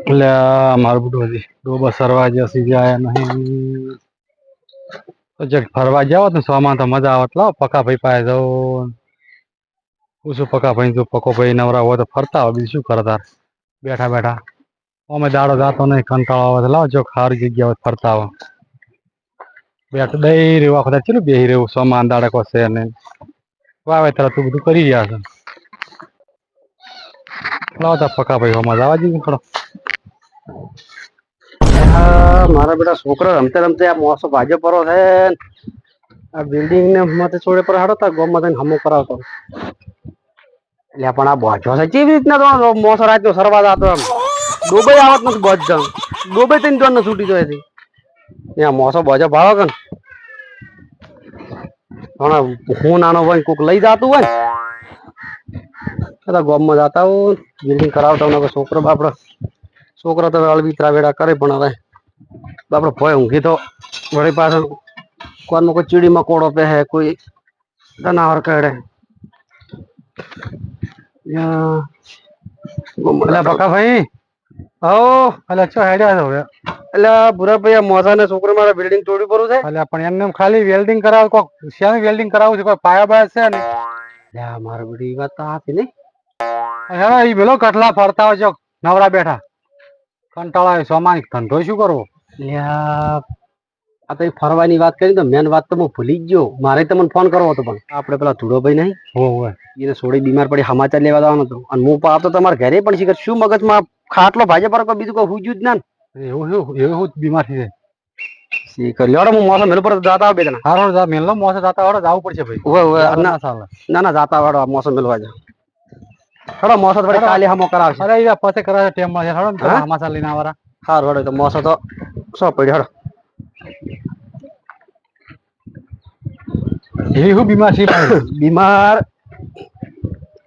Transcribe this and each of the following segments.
એટલે મારું નહીં. તો જક ફરવા જાવ ને સોમાં તો મજા આવત લાવ પકા ભાઈ પાસે જાઉં પૂછું પકા ભાઈ જો પકો ભાઈ નવરા હોય તો ફરતા હોય. બીજું શું કરે બેઠા બેઠા. અમે દાડો જાતો નહીં, કંટાળો આવે તો લાવ જો ખારી જગ્યા હોય ફરતા હોય. બેઠ દઈ રહ્યું. આખો દાડો ચેલું બેહી રહ્યું? સોમાં દાડે કો છે ને વાવેતર તું બધું કરી રહ્યા છે. તા પકા ભાઈ મજા આવવા જઈએ થોડો. મારા બેટા છોકરો રમતે રમતે આ મોસો ભાજો પરો છે. આ બિલ્ડિંગ ને માથે છોડે પર હાડો, તા ગોમમાં હમો કરાવતો. એટલે પણ આ બોજો છે, કેવી રીતના તો મોસો રાતનો સરવા જતો એમ. ડોબઈ આવત નથી બોજ જાઉં ડોબઈ તઈને દોડ છૂટી જાય થી ત્યાં મોસો બોજો ભાળો કન પણ હું નાનો હોય કોક લઈ જાતું હોય ને બધા જતા હું બિલ્ડિંગ કરાવતા છોકરો બાપડો. છોકરો તો અળવિતરા વેડા કરે પણ હવે. બાપડો ભય ઊંઘી તો વળી પાછળ કોનમાં કોઈ ચીડી મકોડો પહે કોઈ જનાવર કરડે. યા, એટલે પકા ભાઈ હો એટલે ચો હેડ્યા છો હવે? એટલે ભૂરાભાઈ આ મોસાને છોકરો મારા બિલ્ડિંગ તોડી પડું છે. એટલે પણ એમને એમ ખાલી વેલ્ડિંગ કરાવ કોક શેનું વેલ્ડિંગ કરાવવું છે કોઈ પાયા બાયા છે ને લ્યા, મારા બધી વાત તો હાથી નહીં હેડો ઈ પેલો કટલા ફરતા હોય જો નવરા બેઠા. કંટાળા આવે સોમાં ધંધો શું કરવો? લ્યા, આ તો ફરવાની વાત કરી તો મેન વાત તો હું ભૂલી જ ગયો. મારે તમને ફોન કરવો હતો પણ. આપણે પેલા ધૂળોભાઈ નહીં? હો હોય એને સોડી બીમાર પડી સમાચાર લેવા જવાનો હતો. અને હું પાપ તો તમારા ઘરે પણ શીખર શું મગજમાં ખાટલો ભાજે પર બીજું કોઈ હુજ્યું જ ના ને. એવું એવું એવું બીમાર થઈ જાય. શીખર લ્યોડો હું મોસમ મેલ પર જાતા બે જણા. હારો જા મોસમ જાતા વાળો જવું પડશે ભાઈ. ઉવે ના ના જાતા વાળો મોસમ મેલવા જા. હડો મોસો થોડી કાલે હમો કરાવશે. અરે ઈ પતે કરાવે ટેમ મળે હારો ને? હમાસા લઈને આવરા હાર હડો તો મોસો તો સો પડ્યો હડો. એ હું બીમાર છે બીમાર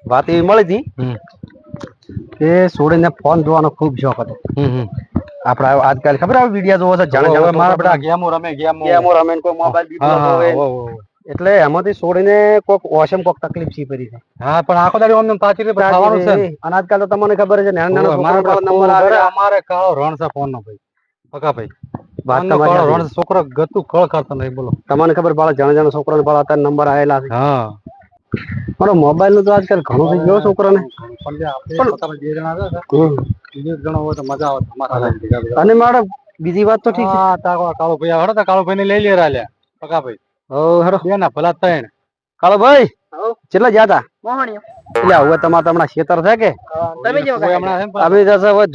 વાત એવી મળી હતી એ કે સોડીને ફોન જોવાનો ખૂબ શોખ હતો. હમ હમ. આપણે આજકાલ ખબર આવે વિડિયા જોવો છે જાણે જાણે મારા બધા ગેમો રમે ગેમો. ગેમો રમે ને કોઈ મોબાઈલ બીજો હા હા જોવે. હો, હો, હો. એટલે એમાંથી છોડીને કોક ઓશમ કોક તકલીફ સી પડી છે? હા પણ આખો દાડી અમને પાછી રે ખાવાનું છે અને આજકાલ તો તમને ખબર છે નાના નાના નંબર આવે. અમારે કાળો રણ છે ફોન નો ભાઈ. પકા ભાઈ. વાત તમારી રણ છોકરો ગતું કળ કરતો નહીં બોલો. તમને ખબર બાળક જાણે જાણે છોકરાને બાળક અત્યારે નંબર આવેલા છે. હા. મોબાઈલનું તો આજકાલ ઘણું થઈ ગયો છોકરાને. અને મારે બીજી વાત તો ઠીક કાળો ભાઈ કાળો ભાઈ ને લઈ લે પકા ભાઈ. હો બે ના ભલા ત્રણ. કાળો ભાઈ કેટલા ગયા તા? એટલે હવે તમારે હમણાં ખેતર છે કે? અમે જશે હવે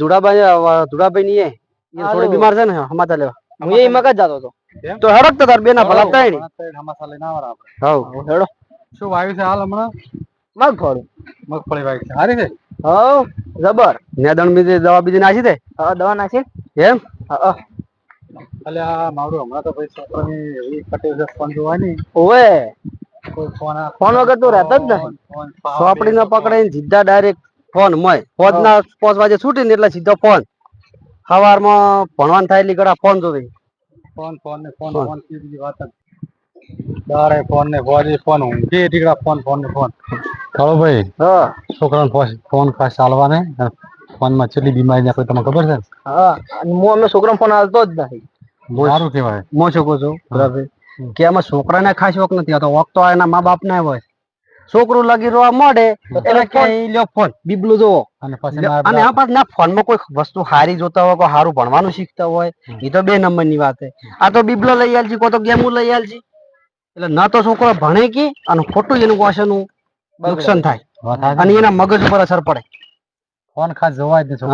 ની એ. થોડી બીમાર છે ને સમાચાર લેવા. હું એ મગજ જતો હતો. તો હેડો તો તાર બે ના ભલા ત્રણ ભલા લઈને આવરા આપણે. હવ. હેડો. શું વાવ્યું છે હાલ હમણાં? મગફળી. મગફળી વાવી છે. સારી છે? હવ. જબર. નેદણ બીજી દવા બીજી નાખી દે દવા નાખી. એમ? એટલે આ મારું હમણાં તો ભાઈ છોકરાની એવી કટેલ છે ફોન જોવાની. ઓવે. કોઈ ફોન આ- ફોન વગર તો રહેતો જ પાવ ચોપડી ને પકડીને સીધા ડાયરેક્ટ ફોન મોય. પોચ ના પોચ વાગે છૂટી ને એટલે સીધો ફોન સવારમાં ભણવાનું થાય એટલે ગળા ફોન જોવે. ફોન ફોન ને ફોન ફોન. બીજી વાત દારે ફોન ને ભોજે ફોન ઊંઘી ટીકડા ફોન ફોન ને ફોન ચાલો ભાઈ. હા. છોકરાને ફોન ખાસ ચાલવા ને ફોનમાં કેટલી બીમારી નાખે તમને ખબર છે? હા અને હું અમે છોકરા ફોન હાલતો જ નથી સારું કહેવાય. મો છોકરો છું? બરાબર. કે આમાં છોકરાને ખાસ વખત નથી આવતો. વખત તો એના મા બાપ ના હોય. છોકરું લગી રોવા મળે એટલે કે લ્યો ફોન. બીબલું જોવો. અને આ પાછ ના ફોનમાં કોઈ વસ્તુ હારી જોતા હોય કોઈ સારું ભણવાનું શીખતા હોય એ તો બે નંબરની વાત છે. આ તો બીબલો લઈ આલ છે કોઈ તો ગેમો લઈ આલ છે એટલે ના તો છોકરો ભણે કે અને ખોટું એનું વાસનું નુકસાન થાય. અને એના મગજ ઉપર અસર પડે. ફોન ખાસ જોવાય જ નહીં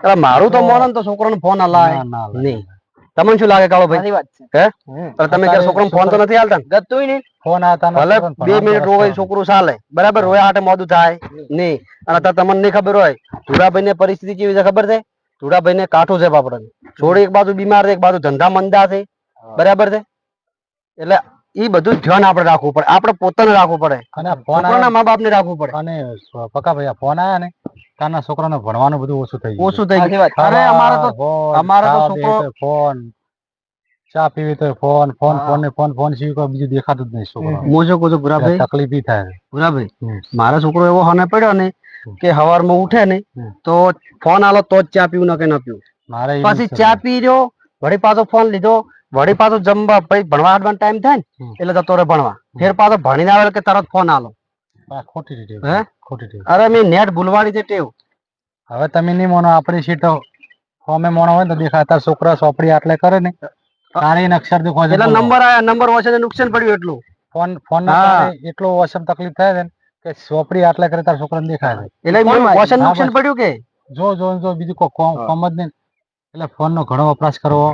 હા. મારું તો મોડન તો છોકરાને ફોન હલાય. ના, ના, ના. નહીં. તમને શું લાગે કાળો ભાઈ હે? પણ તમે કે છોકરાને ફોન તો નથી હાલતા? ને? નહીં. ફોન આવતા ભલે બે મિનિટ રસ્તો. છોકરું ચાલે. બરાબર? રોયા હાટે મોડું થાય. નહીં. અને તો તમને નહીં ખબર હોય. ધુરાભાઈ ને પરિસ્થિતિ કેવી છે ખબર છે? ધુરાભાઈ ને કાઠું છે બાપડે. છોડી એક બાજુ બીમાર છે એક બાજુ ધંધા મંદા છે. બરાબર છે? એટલે એ બધું ધ્યાન આપણે રાખવું પડે. આપણે પોતાને રાખવું પડે. અને ફોન મા બાપ ને રાખવું પડે. અને પકા ભાઈ ફોન આયા ને? તારના છોકરાને ભણવાનું બધું ઓછું થઈ ગયું ઓછું થઈ ગયું. અરે અમારે તો ફોન, તો છોકરો- ફોન. ચા પીવી તો ફોન ફોન ફોન ને ફોન ફોન સિવાય કોઈ બીજું દેખાતું જ નહીં છોકરો હું શું કહું છું ભુરાભાઈ તકલીફ થાય. ગુરાભાઈ. મારો છોકરો એવો હને પડ્યો ને કે હવારમાં ઉઠે ને. તો ફોન આલો તો જ ચા પીવું ન કે ન પીવું. મારે પછી ચા પી રહ્યો વળી પાછો ફોન લીધો. વળી પાછો જમવા ભાઈ ભણવા હાડવાનો ટાઈમ થાય ને એટલે જતો રહે ભણવા. ફેર પાછો ભણીને આવે કે તરત ફોન આલો. ખોટી રીતે હે? ખોટી રીતે અરે મેં નેટ ભૂલવાડી છે ટેવ. હવે તમે નહીં મોનો આપણી સીટો ફોમે મોણો હોય તો દેખાય. છોકરા સોપડી આટલે કરે ને તારે અક્ષર દુખો એટલે નંબર આયા નંબર વચ્ચે તો નુકસાન પડ્યું એટલું. ફોન ફોન એટલો ઓસમ તકલીફ થાય છે કે સોપડી આટલે કરે તાર છોકરાને દેખાય એટલે નુકસાન પડ્યું કે? જો જો જો બીજું કોઈ કોમ જ નહીં. એટલે ફોન નો ઘણો વપરાશ કરવો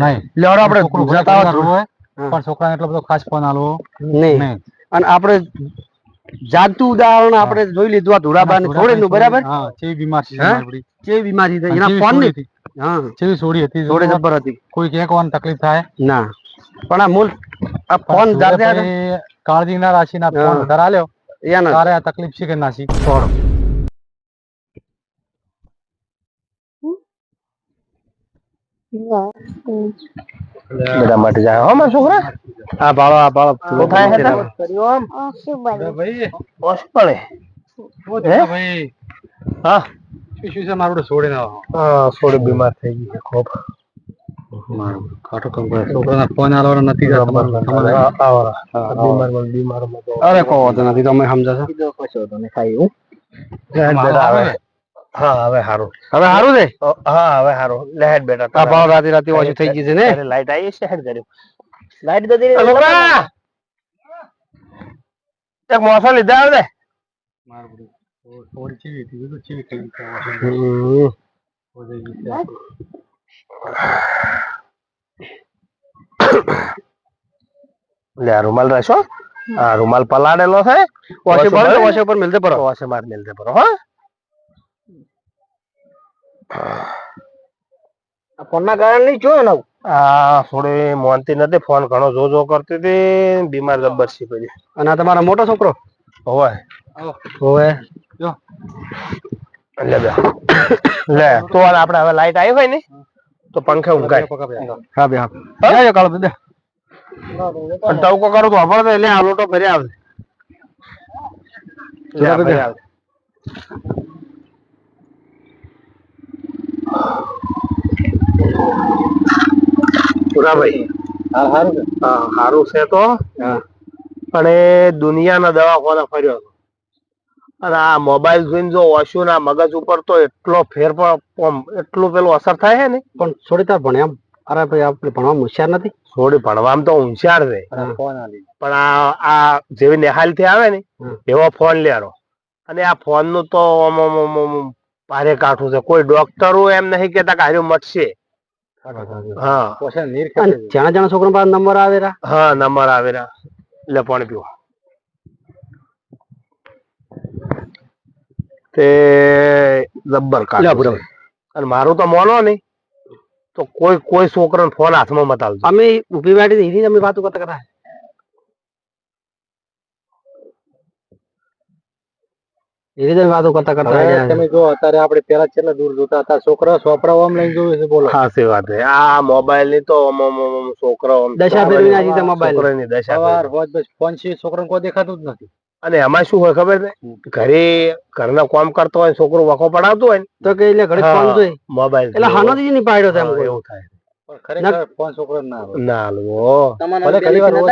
નહીં. લેવડો આપણે છોકરું ગુજરાત હોય પણ છોકરાને એટલો બધો ખાસ ફોન આલવો નહીં. અને આપણે જાગતું ઉદાહરણ આપણે જોઈ લીધું આ ધોળાબાને છોડે નું બરાબર? હા બીમાર છે. કેવી બીમારી એના ફોનની હતી. હા. સોડી હતી? થોડી જબર હતી. કોઈ ક્યાંક વાર તકલીફ થાય. ના. પણ આ મૂળ આ ફોન જાતે કાળજી ના રાખી ના ફોન ધરા લ્યો એના તારે આ તકલીફ છે કે નાસી છોડ બધા મટ જાય. હો મારા છોકરા? આ બાળો આ બાળો શું થાય છે શું બને ભાઈ ઓસ પડે શું થયું ભાઈ? હા. શું શું છે? મારું છોડે ના હા છોડે બીમાર થઈ ગઈ છે ખૂબ. મારું ખાટો કમ કરે. છોકરાના ફોન આલવાનો નથી આવરા. ને તો અરે કોઈ વાંધો નથી. તમે સમજાશો? લેહેડ મારો બેટા આવે. હવે હા હવે સારું હવે સારું છે? હા હવે સારું લેહેડ બેટા આ બાળો રાતે રાતે ઓછું થઈ ગયું છે ને? લાઈટ આવી છે હેડ કર્યું લાઈટ તો છોકરા એક મોસો લીધા આવે મારું ચીવી હતી? ચીવી થઈ ગઈ ગઈ. લે રૂમાલ રહેશો આ રૂમાલ પલાડેલો છે. ઓછે ને? ઓછે ઉપર મિલતે ભરો ઓછે માર મેલતે પરો હો. ફોન ના કારણ નહીં જોયો ને આ થોડી મોનતી નથી ફોન ઘણો જો જો કરતી હતી બીમાર જબ્બર છે પછી અને તમારો મોટો છોકરો? હોય હોવે. લે બે. લે તો આપણે હવે લાઈટ આવી હોય ને તો પંખે ઊંઘાય. હા બે હા. જાજો કાળો દે પણ ટવકો કરો તો આપણે એટલે આ લોટો ફરી આવે લે, આ ફરી આવે. પુરાભાઈ. હા સારું હા સારું છે તો. પણ એ દુનિયાના દવાખાના ફર્યો હતો. અને આ મોબાઈલ જોઈને જો ઓછું મગજ ઉપર તો એટલો ફેર પણ આમ એટલું અસર થાય છે ને. પણ છોડી તાર ભણ્યા. અરે ભાઈ આપણે ભણવામાં હોશિયાર નથી. છોડી ભણવામાં તો હોશિયાર છે. પણ આ આ જેવી નિહાલથી આવે ને એવો ફોન લેરો અને આ ફોનનું તો ભારે કાઠું છે. કોઈ ડોક્ટરો એમ નહીં કેતા કે હાર્યું મટશે. હા. જ્યાં છોકરા પાસે નંબર આવેરા હા નંબર આવેલા એટલે પણ પીવો. તે જબ્બર કાઢ બરાબર. અને મારું તો મોનો નહીં. તો કોઈ કોઈ છોકરાને ફોન હાથમાં મત આલજો અમે ઊભી બેઠી હીરી અમે વાતો કરતા કરતા. જ વાતો કરતા કરતા તમે જો અત્યારે આપણે પેલા છેલ્લા દૂર જોતા હતા છોકરા સોપડા ઓમ લઈને જોવે છે બોલો. ખાસી વાત છે. આ મોબાઈલની તો આમ આમ આમ આમ છોકરાઓ દશા ફેરવી નાખી છે મોબાઈલ છોકરાની દશા સવાર. હોજ બસ ફોન છે છોકરાને કોઈ દેખાતું જ નથી. અને એમાં શું હોય ખબર છે? ઘરે ઘરના કામ કરતો હોય છોકરો વખો પડાવતો હોય તો કે એટલે ઘરે ફોન હા. જોઈ. મોબાઈલ એટલે હાનો જ નહીં પાડ્યો તેમ એવું થાય. પણ ખરેખર ફોન છોકરો ના આવે. ના લો તમને ઘણી વાર ફોન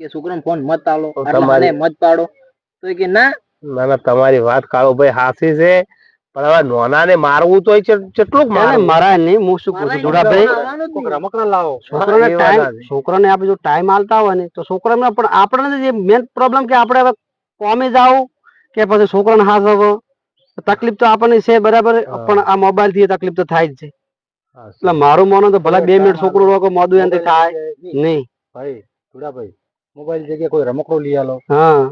કે છોકરાને ફોન મત આલો. તો મને મત પાડો. તો કે ના ના ના તમારી વાત કાળુભાઈ હાસી છે. પણ હવે નોના ને મારવું તો કેટલું મારે? મારા નહીં હું શું કહું છું? જોડાભાઈ. રમકડા લાવો. છોકરાને ટાઈમ છોકરાને આપણે જો ટાઈમ આલતા હોય ને તો છોકરાને પણ આપણને જે મેન પ્રોબ્લેમ કે આપણે હવે કોમે જાવ કે પછી છોકરાને હાસવો તકલીફ તો આપણને છે બરાબર પણ આ મોબાઈલથી તકલીફ તો થાય જ છે. એટલે મારું માનો તો ભલે બે મિનિટ છોકરો રોકો મોદું એમ થાય. નહીં. ભાઈ જોડાભાઈ મોબાઈલ જગ્યાએ કોઈ રમકડો લઈ આલો. હા.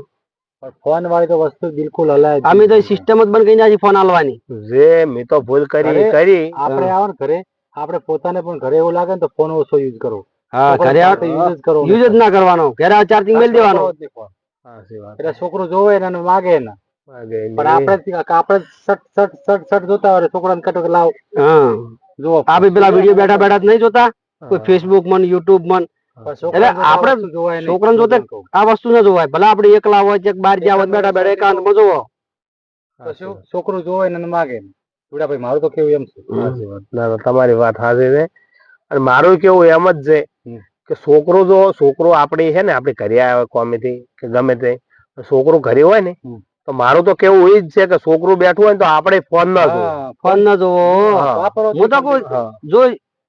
ફોન વાળી તો વસ્તુ બિલકુલ અલગ અમે તો સિસ્ટમ જ બંધ કરી નાખી ફોન આલવાની જે મેં તો ભૂલ કરી કરી. આપણે આવો ને ઘરે આપણે પોતાને પણ ઘરે એવું લાગે ને તો ફોન ઓછો યુઝ કરો. હા ઘરે યુઝ જ કરો યુઝ જ ના કરવાનો. ઘરે ચાર્જિંગ મેળ દેવાનો. એટલે છોકરો જોવે ને એને માગે ને. પણ આપણે આપણે સટ સટ સટ સટ જોતા હોય છોકરાને કટો કે લાવ. હા. જો આ પેલા વીડિયો બેઠા બેઠા જ નહીં જોતા? કોઈ ફેસબુકમાં યુટ્યુબમાં પણ છોકરાને એટલે આપણે. છોકરાને જોતા- આ વસ્તુ ના જોવાય. ભલે આપણે એકલા હોય છે બાર જ્યાં હોય બેઠા બેઠા એકાંતમાં જોવો છોકરો જોવે ને માગે જોડાભાઈ મારું તો કેવું એમ છે. ના ના, તમારી વાત સાચી છે. અને મારું કેવું એમ જ છે કે છોકરો જો છોકરો આપણી છે ને આપણે ઘરે આવે કોમેથી કે ગમે તે. છોકરો ઘરે હોય ને તો મારું તો કેવું એ જ છે કે છોકરું બેઠું હોય ને તો આપણે ફોન ના જોવો. ફોન ના જોવો. હા. તો જો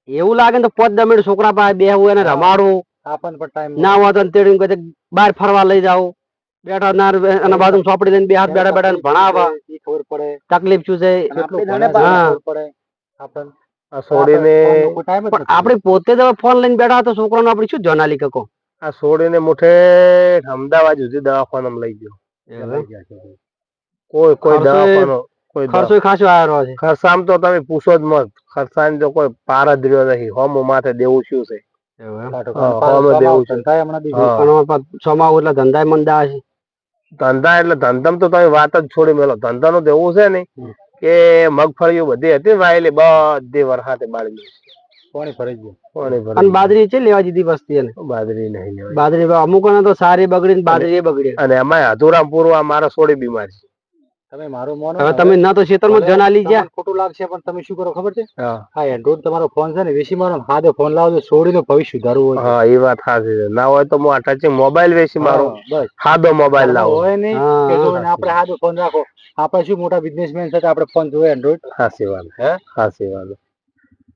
એવું લાગે તો પાંચ પોત મિનિટ છોકરા પાસે બેહવું એને રમાડવું. આપણને પણ ટાઈમ ના હોય. તો તેડી કહે બહાર ફરવા લઈ જાવ બેઠા ના અને બાજુ ચોપડી લઈને બે હાથ બેઠા બેઠા ભણાવવા. ખબર પડે. તકલીફ શું છે? આપણે પોતે તો ફોન લઈને બેઠા તો છોકરાનો આપણે શું જનાલી કકો આ છોડીને મુઠે અમદાવાદ સુધી દવાખાનામાં લઈ ગયો. કોઈ કોઈ દવાખાનો કોઈ ખર્ચો ખાસો આવ્યો છે. ખર્ચામ તો તમે પૂછો જ મત ખર્ચાની તો કોઈ પાર જ રહ્યો નથી. હોમો માથે દેવું શું છે? કાઢો. હા, પાછું હોમે કામ દેવું આવશે. છે. થાય હમણાં બીજું. હા. અને પાછું સમાવું એટલે ધંધા મંદા છે. ધંધા એટલે ધંધામાં તો તમે વાત જ છોડી મેલો. ધંધાનું તો એવું છે ને કે મગફળીઓ બધી હતી વાયેલી બધી વરસાદે બાળી પાણી ભરાઈ ગયું? પાણી ભરાઈ અને બાજરી છે લેવા દીધી વસ્તી એને? બાજરી નહીં બાજરી અમુક ને તો સારી બગડી ને બાજરી બગડી અને એમાં અધુરામ પૂરું આ મારા સોડી બીમાર છે. તમે મારું મોનો હવે તમે ના તો ખેતરમાં ભલે જનાલી ગયા ખોટું લાગશે પણ તમે શું કરો ખબર છે? હા. હા એન્ડ્રોઈડ તમારો ફોન છે ને વેસી મારો સાદો ફોન લાવજો છોડીને ભવિષ્ય સુધારવું હોય હા એ વાત સાચી છે. ના હોય તો હું આ ટચિંગ મોબાઈલ વેસી મારો. હા, બસ. સાદો મોબાઈલ લાવો. હોય નહીં કે જો આપણે સાદો ફોન રાખો. આપણે શું મોટા બિઝનેસમેન છે આપણે ફોન જોઈએ એન્ડ્રોઈડ સાચી વાત. હે? સાચી વાત.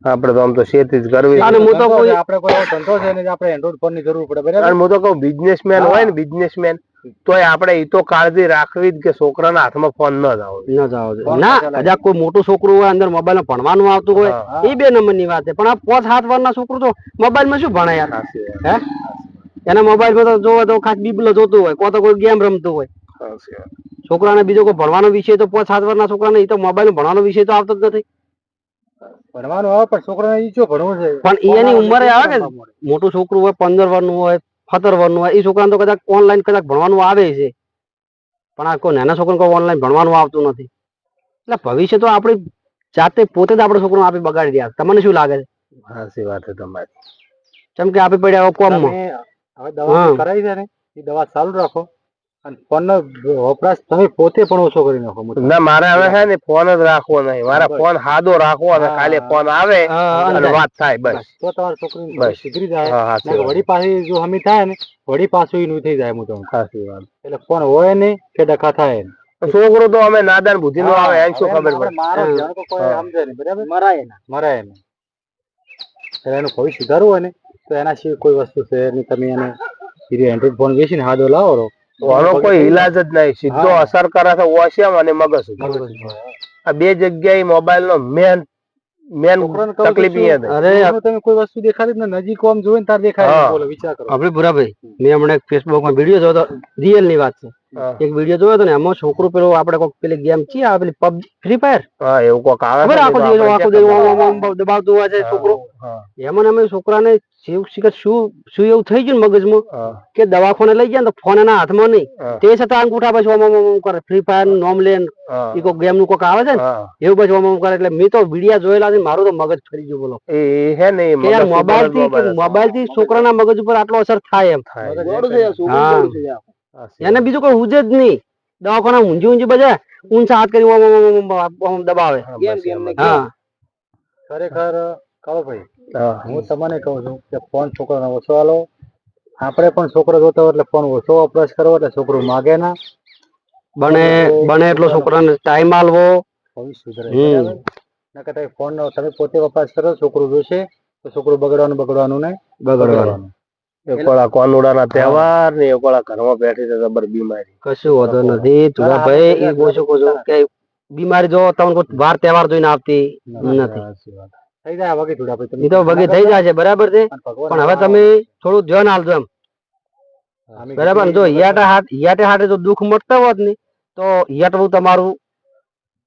આપણે તો આમ તો શેતી જ કરવી અને હું તો કોઈ- આપણે કોઈ ધંધો છે ને આપણે એન્ડ્રોઈડ ફોનની જરૂર પડે બરાબર? અને હું તો કહું બિઝનેસમેન હોય ને બિઝનેસમેન તોય આપણે એ તો કાળજી રાખવી જ કે છોકરાના હાથમાં ફોન ન જાવ ન જાવ ના કદાચ કોઈ મોટું છોકરું હોય અંદર મોબાઈલ ભણવાનું આવતું હોય એ બે નંબરની વાત છે. પણ આ પાંચ સાત વર્ષના છોકરું તો મોબાઈલમાં શું ભણે યાર હે? એના મોબાઈલમાં તો જોવો તો ખાસ બીબલો જોતું હોય કો તો કોઈ ગેમ રમતું હોય. છોકરાને બીજો કોઈ ભણવાનો વિષય તો પાંચ સાત ના છોકરાને એ તો મોબાઈલ ભણવાનો વિષય તો આવતો જ નથી. ભણવાનું આવે પણ છોકરાને એ જો ભણવું છે પણ એની ઉંમરે આવે કે મોટું છોકરું હોય પંદર વર્ષનું હોય સત્તર વર્ષનું હોય એ છોકરાને તો કદાચ ઓનલાઈન કદાચ ભણવાનું આવે છે. પણ આ કોઈ નાના છોકરાને કોઈ ઓનલાઈન ભણવાનું આવતું નથી. એટલે ભવિષ્ય તો આપણે જાતે પોતે જ આપણે છોકરો આપી બગાડી રહ્યા તમને શું લાગે છે? સાચી વાત છે તમારી. કેમ કે આપી પડ્યા કોમમાં. હવે દવા કરાવી દે ને? એ દવા ચાલુ રાખો. અને ફોન વપરાશ તમે પોતે પણ ઓછો કરી નાખો ના મારે હવે છે ને ફોન જ રાખવો નહીં. મારે ફોન સાદો રાખવો અને ખાલી ફોન આવે અને વાત થાય બસ. તો તમારી છોકરી બસ. સુધરી જાય. હા સાચી નકર વાત. વળી પાછી જો હમી થાય ને વળી પાછું નું થઈ જાય હું તમને સાચી વાત. એટલે ફોન હોય નહીં કે ડખા થાય છોકરો તો અમે નાદાન બુદ્ધિ નો આવે એમ શું ખબર પડે? મારો હા. કોઈ સમજે નહીં બરાબર? મરાય ના. મરાય નહીં. એટલે એનું ભવિષ્ય સુધારવું હોય ને તો એના સિવાય કોઈ વસ્તુ છે નહીં તમે એને એન્ડ્રોઈડ ફોન વેચીને હાદો લાવો રો આનો કોઈ ઈલાજ જ નહીં. સીધો અસર કરે છે વોશિયમ અને મગજ આ બે જગ્યાએ મોબાઈલ નો મેન તકલીફ એ અરે તમે કોઈ વસ્તુ દેખાડી ને. નજીક આમ જોવે ને તાર દેખાય. બોલો વિચાર કરો. આપણે ભૂરાભાઈ મેં હમણાં એક ફેસબુકમાં વીડિયો જોયો તો રિયલની વાત છે. એક વીડિયો જોયો હતો ને એમાં છોકરો પેલું આપણે કોઈક પેલી ગેમ છે આ પેલી પબજી ફ્રી ફાયર હા એવું કોક આવે ખબર આખો દિવસ આખો દિવસ ખબર આમ આમ આમ દબાવતું હોય છે છોકરો. એમાં અમે છોકરાને શું શું એવું થઈ ગયું ને મગજમાં? કે દવાખાને લઈ ગયા તો ફોન એના હાથમાં નહીં. તે છતાં અંગૂઠા પછી ઓમ ઓમ ઓમ કરે. ફ્રી ફાયર નોમ લે એ કોઈક ગેમનું કોઈક આવે છે ને એવું પછી ઓમ ઓમ કરે. એટલે મેં તો વિડિયા જોયેલા છે મારું તો મગજ ફરી ગયું બોલો. એ હે ને મોબાઈલથી મોબાઈલથી છોકરાના મગજ ઉપર આટલો અસર થાય એમ. થાય. એને બીજું કોઈ હુજે જ નહીં. દવાખાના ઊંજી ઊંજી બધા ઊંચા હાથ કરી દબાવે. હા ખરેખર કહો ભાઈ. હું તમને કહું છું કે ફોન છોકરાને ઓછો આલો. આપણે પણ છોકરો જોતો હોય એટલે ફોન ઓછો વપરાશ કરવો એટલે છોકરું માગે ના. બને બને એટલો છોકરાને ટાઈમ આલવો. સુધરે નકર તમે ફોન નો તમે પોતે વપરાશ કરો છોકરું જોશે તો છોકરું બગડવાનું બગડવાનું નહીં. બગડવાનું. એક ઓલા કોનુડાના તહેવાર ને એક ઘરમાં બેઠી છે જબર બીમારી. કશું વાંધો નથી. ભાઈ એ કહું છું. કે બીમારી જો તમને કોઈ વાર તહેવાર જોઈને આવતી નથી. થઈ જાય વગી થોડા પછી તો વગી થઈ જાય છે બરાબર છે? પણ હવે તમે થોડું ધ્યાન આલજો એમ. બરાબર? જો હિયાટે હાટ હિયાટે હાટે જો દુઃખ મટતા હોત ને તો હિયાટવું તમારું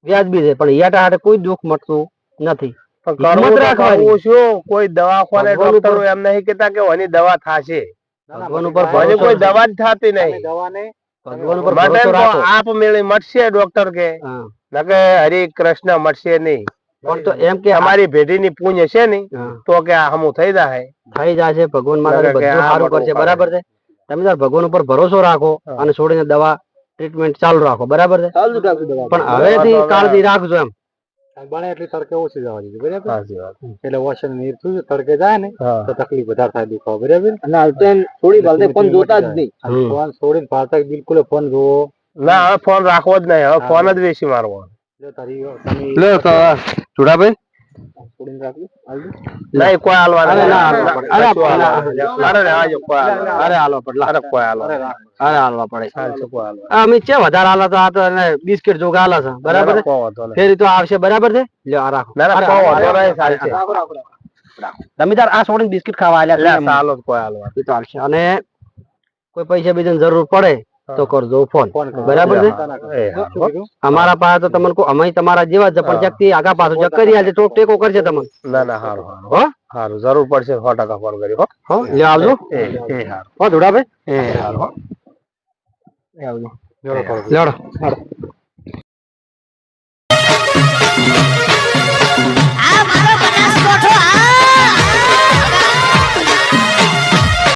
વ્યાજબી છે. પણ હિયાટે હાટે કોઈ દુઃખ મટતું નથી. હિંમત રાખવાની. શું? કોઈ દવાખાને ડોક્ટરો એમ નહીં કહેતા કે દવા થાશે. ભગવાન ઉપર કોઈ દવા જ થતી નહીં. દવાને ભગવાન ઉપર આપ મેળે મટશે ડોક્ટર કે. નકે હરે કૃષ્ણ મટશે નહીં. પણ તો એમ કે અમારી ભેટીની પૂંજ છે ને તો કે આ હમું થઈ જાય થઈ જશે ભગવાન માતા બધું સારું કરશે બરાબર છે? તમે તાર ભગવાન ઉપર ભરોસો રાખો અને છોડીને દવા ટ્રીટમેન્ટ ચાલુ રાખો બરાબર છે? પણ હવેથી કાળજી રાખજો એમ. બને એટલી તડકે ઓછી જવા દીધી બરાબર? સાચી વાત. એટલે વોશન નીર થયું તડકે જાય ને તો તકલીફ વધારે થાય દુખાવો બરાબર? અને હાલ તો એમ થોડી ભાલતે ફોન જોતા જ નહીં. ફોન છોડીને ભાલતા બિલકુલ ફોન જોવો. ના હવે ફોન રાખવો જ નહીં હવે ફોન જ વેચી મારવો. લે તો ચુડાભાઈ. દે. કોઈ હાલવા અરે કોઈ હાલવા પડે. અમે છે વધારે હાલા તો આ તો એને બિસ્કિટ જોગ હાલા છે. બરાબર ફેરી તો આવશે. બરાબર છે? લ્યો રાખો. તાર આ છોડીને બિસ્કિટ ખાવા આલ્યા કોઈ હાલવા તો હાલશે અને કોઈ પૈસા બીજાની જરૂર પડે તો કરજો ફોન. બરાબર છે? અમારા પાસે તો તમને અમે તમારા જેવા જ પણ ચકતી આગા પાછું ચક કરી આજે ટોક ટેકો કરશે તમને. ના ના હારું હારું. હો? હારું જરૂર પડશે સો ટકા ફોન કરી હો. હો લ્યો આવજો. એ એ હારું. હો ધોડાભાઈ? એ હારું હો. આવજો. લેડો. લેવડો